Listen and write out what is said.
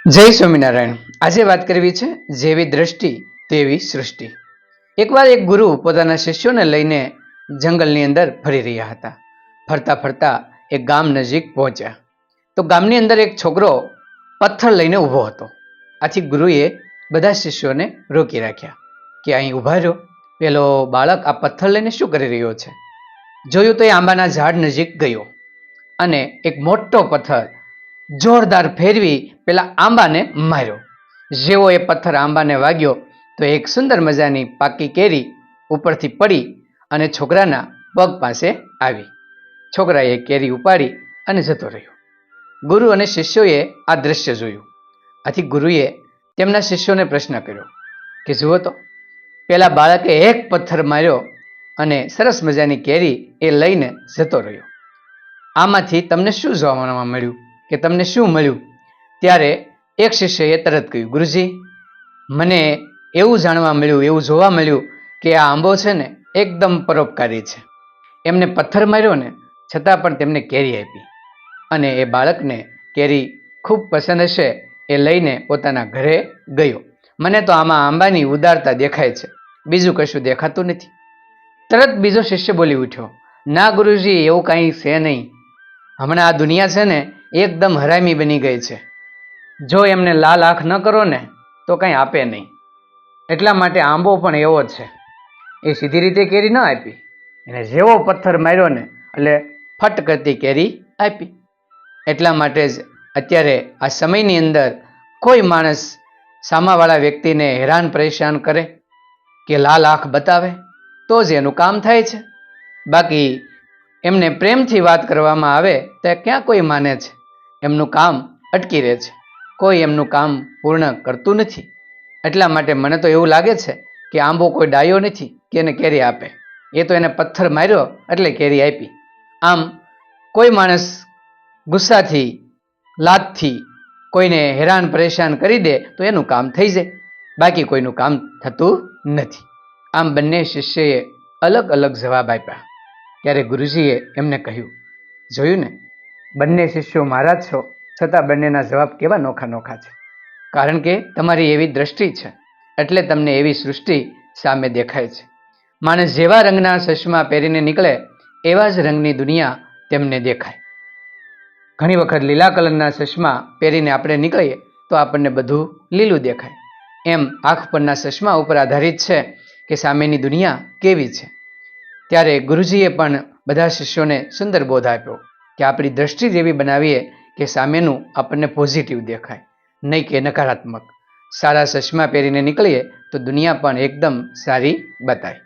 જય સ્વામિનારાયણ. આજે વાત કરવી છે જેવી દ્રષ્ટિ તેવી સૃષ્ટિ. એકવાર એક ગુરુ પોતાના શિષ્યોને લઈને જંગલની અંદર ફરી રહ્યા હતા. ફરતા ફરતા એક ગામ નજીક પહોંચ્યા. તો ગામની અંદર એક છોકરો પથ્થર લઈને ઊભો હતો. આથી ગુરુએ બધા શિષ્યોને રોકી રાખ્યા કે અહીં ઊભા રહ્યો પેલો બાળક આ પથ્થર લઈને શું કરી રહ્યો છે? જોયું તો એ આંબાના ઝાડ નજીક ગયો અને એક મોટો પથ્થર જોરદાર ફેરવી પેલા આંબાને માર્યો. જેવો એ પથ્થર આંબાને વાગ્યો, તો એક સુંદર મજાની પાકી કેરી ઉપરથી પડી અને છોકરાના પગ પાસે આવી. છોકરાએ કેરી ઉપાડી અને જતો રહ્યો. ગુરુ અને શિષ્યોએ આ દ્રશ્ય જોયું. આથી ગુરુએ તેમના શિષ્યોને પ્રશ્ન કર્યો કે, જુઓ તો, પેલા બાળકે એક પથ્થર માર્યો અને સરસ મજાની કેરી એ લઈને જતો રહ્યો. આમાંથી તમને શું જોવા મળ્યું? કે તમને શું મળ્યું? ત્યારે એક શિષ્યએ તરત કહ્યું, ગુરુજી, મને એવું જાણવા મળ્યું, એવું જોવા મળ્યું કે આ આંબો છે ને એકદમ પરોપકારી છે. એમને પથ્થર માર્યો ને, છતાં પણ તેમને કેરી આપી. અને એ બાળકને કેરી ખૂબ પસંદ હશે એ લઈને પોતાના ઘરે ગયો. મને તો આમાં આંબાની ઉદારતા દેખાય છે. બીજું કશું દેખાતું નથી. તરત બીજો શિષ્ય બોલી ઉઠ્યો, ના ગુરુજી, એવું કાંઈ છે નહીં. હમણાં આ દુનિયા છે ને એકદમ હરામી બની ગઈ છે. જો એમને લાલ આંખ ન કરો ને, તો કંઈ આપે નહીં. એટલા માટે આંબો પણ એવો છે. એ સીધી રીતે કેરી ન આપી. એને જેવો પથ્થર માર્યો ને, એટલે ફટ કરતી કેરી આપી. એટલા માટે જ અત્યારે આ સમયની અંદર કોઈ માણસ સામાવાળા વ્યક્તિને હેરાન પરેશાન કરે કે લાલ આંખ બતાવે, તો જ એનું કામ થાય છે. બાકી એમને પ્રેમથી વાત કરવામાં આવે, તો ક્યાં કોઈ માને છે? એમનું કામ અટકી રહે છે. કોઈ એમનું કામ પૂર્ણ કરતું નથી. એટલા માટે મને તો એવું લાગે છે કે આંબો કોઈ ડાયો નથી કે એને કેરી આપે. એ તો એને પથ્થર માર્યો એટલે કેરી આપી. આમ, કોઈ માણસ ગુસ્સાથી લાતથી કોઈને હેરાન પરેશાન કરી દે તો એનું કામ થઈ જાય. બાકી કોઈનું કામ થતું નથી. આમ બંને શિષ્યએ અલગ અલગ જવાબ આપ્યા. ત્યારે ગુરુજીએ એમને કહ્યું, જોયું ને, બંને શિષ્યો મારા છો, છતાં બંનેના જવાબ કેવા નોખા નોખા છે. કારણ કે તમારી એવી દ્રષ્ટિ છે, એટલે તમને એવી સૃષ્ટિ સામે દેખાય છે. માણસ જેવા રંગના ચશ્મા પહેરીને નીકળે, એવા જ રંગની દુનિયા તેમને દેખાય. ઘણી વખત લીલા કલરના ચશ્મા પહેરીને આપણે નીકળીએ, તો આપણને બધું લીલું દેખાય. એમ આંખ પરના ચશ્મા ઉપર આધારિત છે કે સામેની દુનિયા કેવી છે. ત્યારે ગુરુજીએ પણ બધા શિષ્યોને સુંદર બોધ આપ્યો કે આપણી દ્રષ્ટિ જેવી બનાવીએ કે સામેનું આપણને પોઝિટિવ દેખાય, નહીં કે નકારાત્મક. સારા ચશ્મા પહેરીને નીકળીએ તો દુનિયા પણ એકદમ સારી બતાય.